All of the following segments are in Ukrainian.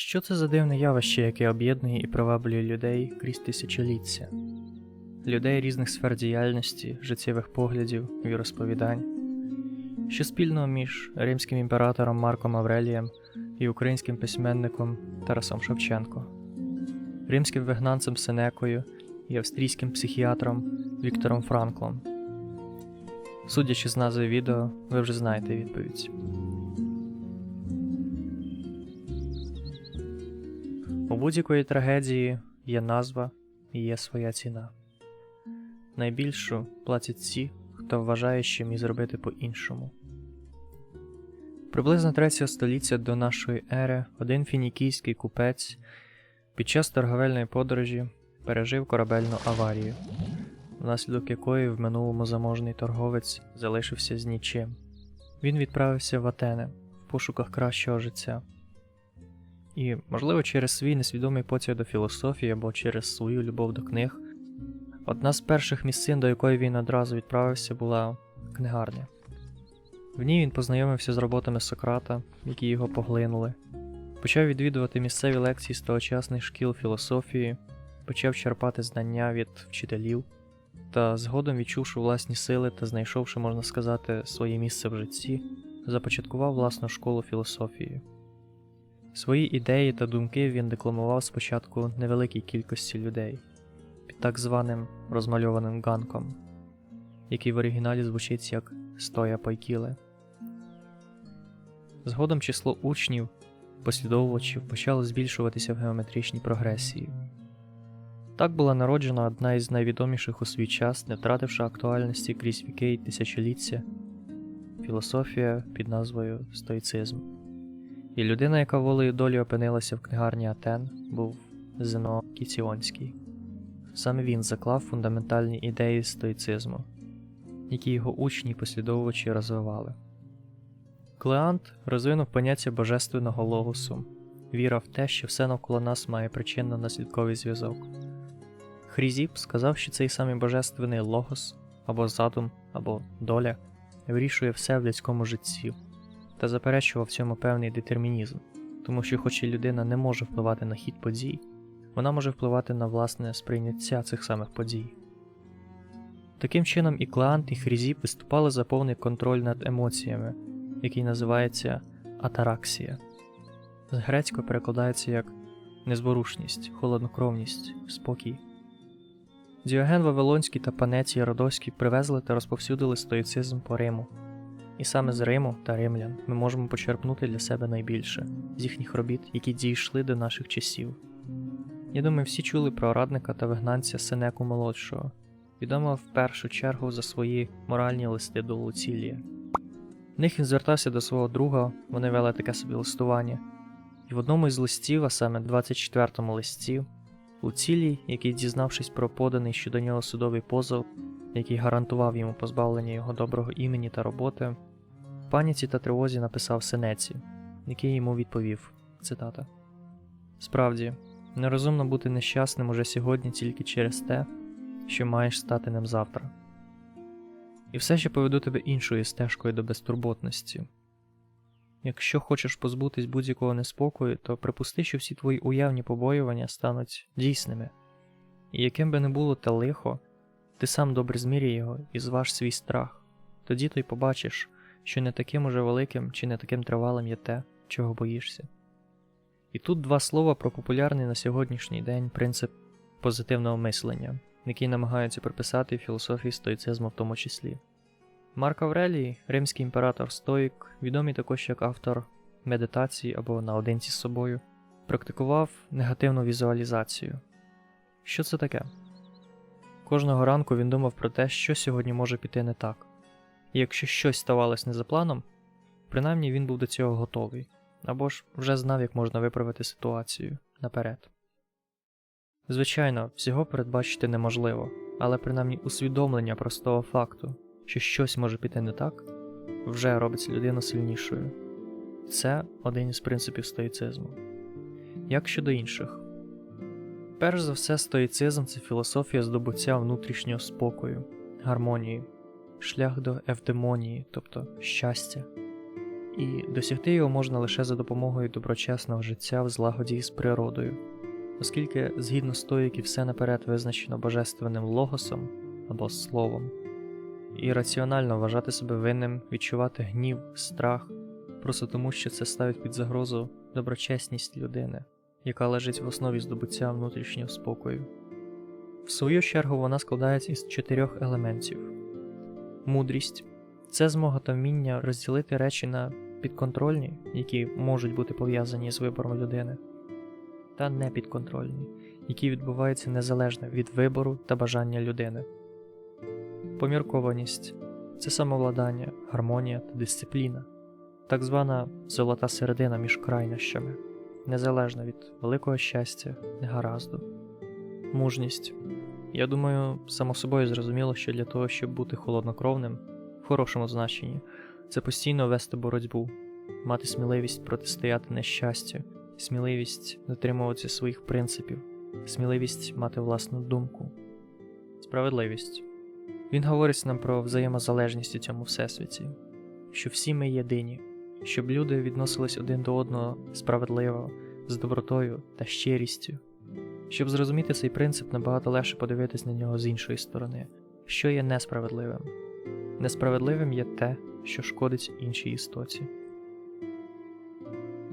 Що це за дивне явище, яке об'єднує і приваблює людей крізь тисячоліття? Людей різних сфер діяльності, життєвих поглядів, віросповідань, що спільного між римським імператором Марком Аврелієм і українським письменником Тарасом Шевченко, римським вигнанцем Сенекою і австрійським психіатром Віктором Франклом. Судячи з назви відео, ви вже знаєте відповідь. У будь-якої трагедії є назва і є своя ціна. Найбільшу платять ті, хто вважає, що міг зробити по-іншому. Приблизно 3 століття до нашої ери один фінікійський купець під час торговельної подорожі пережив корабельну аварію, внаслідок якої в минулому заможний торговець залишився з нічим. Він відправився в Атени в пошуках кращого життя. І, можливо, через свій несвідомий потяг до філософії або через свою любов до книг, одна з перших місцин, до якої він одразу відправився, була книгарня. В ній він познайомився з роботами Сократа, які його поглинули, почав відвідувати місцеві лекції з тогочасних шкіл філософії, почав черпати знання від вчителів, та згодом відчувши власні сили та знайшовши, можна сказати, своє місце в житті, започаткував власну школу філософії. Свої ідеї та думки він декламував спочатку невеликій кількості людей під так званим розмальованим ганком, який в оригіналі звучить як Стоя Пайкіле. Згодом число учнів, послідовувачів почало збільшуватися в геометричній прогресії. Так була народжена одна із найвідоміших у свій час, не втративши актуальності крізь віки й тисячоліття філософія під назвою Стоїцизм. І людина, яка волею долі опинилася в книгарні Атен, був Зено Кіціонський. Саме він заклав фундаментальні ідеї стоїцизму, які його учні й послідовувачі розвивали. Клеант розвинув поняття божественного логосу, віра в те, що все навколо нас має причинно-наслідковий зв'язок. Хрізіп сказав, що цей самий божественний логос або задум, або доля вирішує все в людському житті та заперечував цьому певний детермінізм, тому що, хоч і людина не може впливати на хід подій, вона може впливати на власне сприйняття цих самих подій. Таким чином, і Клеант, і Хрізіп виступали за повний контроль над емоціями, який називається атараксія. З грецького перекладається як незворушність, холоднокровність, спокій. Діоген Вавилонський та Панецій Родоський привезли та розповсюдили стоїцизм по Риму. І саме з Риму та римлян ми можемо почерпнути для себе найбільше з їхніх робіт, які дійшли до наших часів. Я думаю, всі чули про радника та вигнанця Сенеку молодшого, відомого в першу чергу за свої моральні листи до Луцілія. В них він звертався до свого друга, вони вели таке собі листування, і в одному із листів, а саме 24-му листі, Луцілій, який, дізнавшись про поданий щодо нього судовий позов, який гарантував йому позбавлення його доброго імені та роботи, паніці та тривозі написав Сенеці, який йому відповів цитата. Справді, нерозумно бути нещасним уже сьогодні тільки через те, що маєш стати ним завтра. І все ще поведу тебе іншою стежкою до безтурботності. Якщо хочеш позбутись будь-якого неспокою, то припусти, що всі твої уявні побоювання стануть дійсними, і яким би не було те лихо, ти сам добре зміряй його і зваж свій страх, тоді то побачиш, що не таким уже великим чи не таким тривалим є те, чого боїшся. І тут два слова про популярний на сьогоднішній день принцип позитивного мислення, який намагаються приписати філософії стоїцизму в тому числі. Марк Аврелій, римський імператор Стоїк, відомий також як автор медитації або наодинці з собою, практикував негативну візуалізацію. Що це таке? Кожного ранку він думав про те, що сьогодні може піти не так, і якщо щось ставалось не за планом, принаймні він був до цього готовий, або ж вже знав, як можна виправити ситуацію наперед. Звичайно, всього передбачити неможливо, але принаймні усвідомлення простого факту, що щось може піти не так, вже робить людину сильнішою. Це один із принципів стоїцизму. Як щодо інших, перш за все, стоїцизм це філософія здобуття внутрішнього спокою, гармонії, шлях до евдемонії, тобто щастя. і досягти його можна лише за допомогою доброчесного життя в злагоді з природою, оскільки, згідно стоїків, все наперед визначено божественним логосом або словом, і раціонально вважати себе винним, відчувати гнів, страх, просто тому, що це ставить під загрозу доброчесність людини, яка лежить в основі здобуття внутрішнього спокою. В свою чергу вона складається із чотирьох елементів: мудрість це змога та вміння розділити речі на підконтрольні, які можуть бути пов'язані з вибором людини, та непідконтрольні, які відбуваються незалежно від вибору та бажання людини. Поміркованість це самовладання, гармонія та дисципліна, так звана золота середина між крайнощами, незалежна від великого щастя, негаразду. Мужність. Я думаю, само собою зрозуміло, що для того, щоб бути холоднокровним, в хорошому значенні, це постійно вести боротьбу, мати сміливість протистояти нещастю, сміливість дотримуватися своїх принципів, сміливість мати власну думку. Справедливість. Він говорить нам про взаємозалежність у цьому всесвіті, що всі ми єдині, щоб люди відносились один до одного справедливо, з добротою та щирістю. Щоб зрозуміти цей принцип, набагато легше подивитись на нього з іншої сторони, що є несправедливим. Несправедливим є те, що шкодить іншій істоті.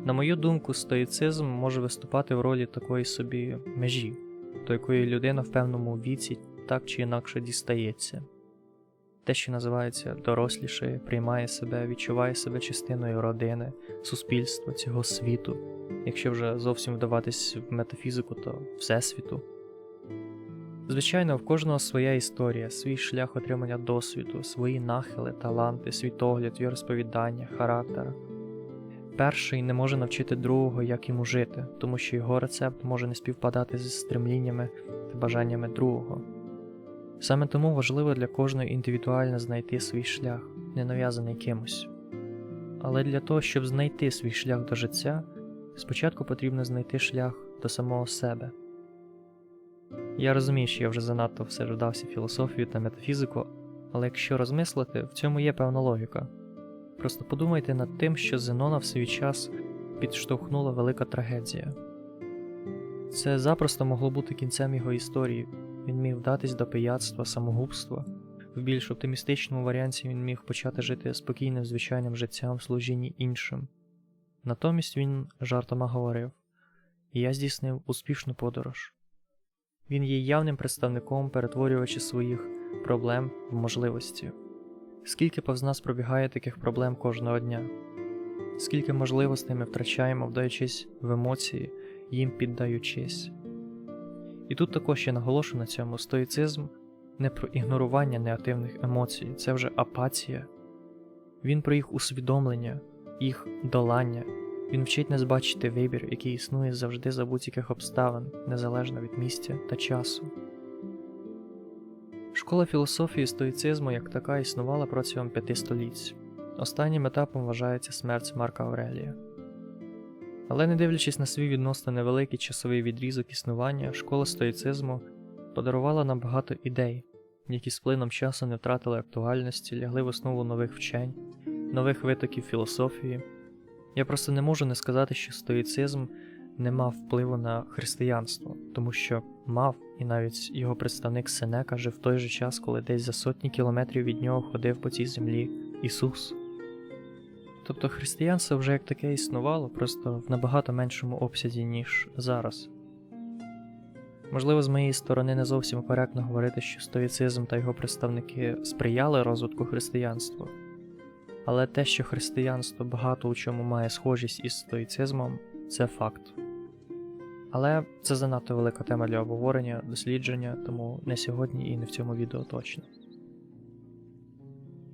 На мою думку, стоїцизм може виступати в ролі такої собі межі, до якої людина в певному віці так чи інакше дістається. Те, що називається доросліше, приймає себе, відчуває себе частиною родини, суспільства, цього світу, якщо вже зовсім вдаватись в метафізику, то Всесвіту. Звичайно, в кожного своя історія, свій шлях отримання досвіду, свої нахили, таланти, світогляд, віросповідання, характер. Перший не може навчити другого, як йому жити, тому що його рецепт може не співпадати зі стремліннями та бажаннями другого. Саме тому важливо для кожної індивідуально знайти свій шлях, не нав'язаний кимось. Але для того, щоб знайти свій шлях до життя, спочатку потрібно знайти шлях до самого себе. Я розумію, що я вже занадто все вдався філософію та метафізику, але якщо розмислити, в цьому є певна логіка. Просто подумайте над тим, що Зенона в свій час підштовхнула велика трагедія. Це запросто могло бути кінцем його історії. Він міг вдатись до пияцтва, самогубства. В більш оптимістичному варіанті він міг почати жити спокійним звичайним життям в служінні іншим. Натомість він жартома говорив: я здійснив успішну подорож. Він є явним представником, перетворювача своїх проблем в можливості. Скільки повз нас пробігає таких проблем кожного дня, скільки можливостей ми втрачаємо, вдаючись в емоції, їм піддаючись. І тут також я наголошу на цьому стоїцизм не про ігнорування негативних емоцій, це вже апатія. Він про їх усвідомлення, їх долання. Він вчить нас бачити вибір, який існує завжди за будь-яких обставин, незалежно від місця та часу. Школа філософії стоїцизму як така існувала протягом п'яти століть. Останнім етапом вважається смерть Марка Аврелія. Але не дивлячись на свій відносно невеликий часовий відрізок існування, школа стоїцизму подарувала нам багато ідей, які з плином часу не втратили актуальності, лягли в основу нових вчень, нових витоків філософії. Я просто не можу не сказати, що стоїцизм не мав впливу на християнство, тому що мав, і навіть його представник Сенека жив в той же час, коли десь за сотні кілометрів від нього ходив по цій землі Ісус. Тобто християнство вже як таке існувало, просто в набагато меншому обсязі, ніж зараз. Можливо, з моєї сторони не зовсім коректно говорити, що стоїцизм та його представники сприяли розвитку християнства, але те, що християнство багато у чому має схожість із стоїцизмом, це факт. Але це занадто велика тема для обговорення, дослідження, тому не сьогодні і не в цьому відео точно.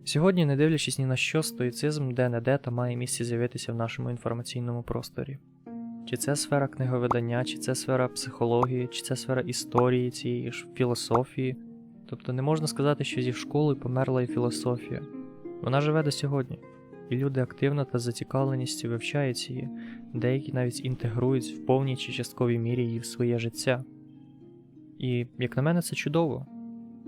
Сьогодні, не дивлячись ні на що, стоїцизм де-не-де та має місце з'явитися в нашому інформаційному просторі. Чи це сфера книговидання, чи це сфера психології, чи це сфера історії цієї ж філософії. Тобто не можна сказати, що зі школи померла і філософія. Вона живе до сьогодні, і люди активно та з зацікавленістю вивчають її, деякі навіть інтегрують в повній чи частковій мірі її в своє життя. І, як на мене, це чудово.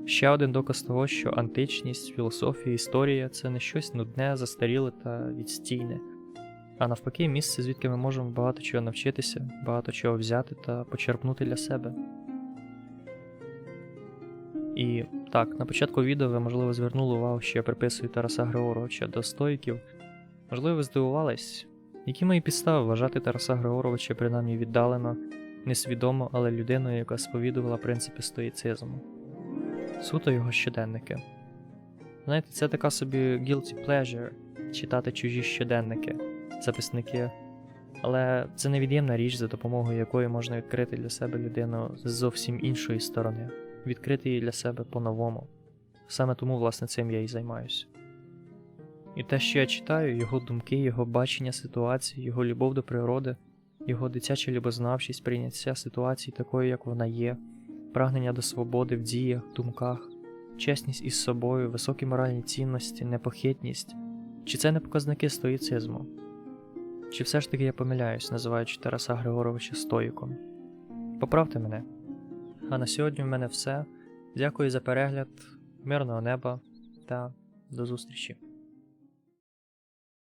Ще один доказ того, що античність, філософія, історія це не щось нудне, застаріле та відстійне. а навпаки, місце, звідки ми можемо багато чого навчитися, багато чого взяти та почерпнути для себе. І так, на початку відео ви, можливо, звернули увагу, що я приписую Тараса Григоровича до стоїків. Можливо, ви здивувались, які мої підстави вважати Тараса Григоровича принаймні віддалено, несвідомо, але людиною, яка сповідувала принципи стоїцизму. Суто його щоденники. Знаєте, це така собі guilty pleasure читати чужі щоденники, записники. Але це невід'ємна річ, за допомогою якої можна відкрити для себе людину з зовсім іншої сторони, відкрити її для себе по-новому. Саме тому, власне, цим я і займаюся. І те, що я читаю, його думки, його бачення ситуації, його любов до природи, його дитяча любознавчість, прийняття ситуації такою, як вона є, прагнення до свободи в діях, думках, чесність із собою, високі моральні цінності, непохитність. Чи це не показники стоїцизму? Чи все ж таки я помиляюсь, називаючи Тараса Григоровича стоїком? Поправте мене. А на сьогодні в мене все. Дякую за перегляд, мирного неба та до зустрічі.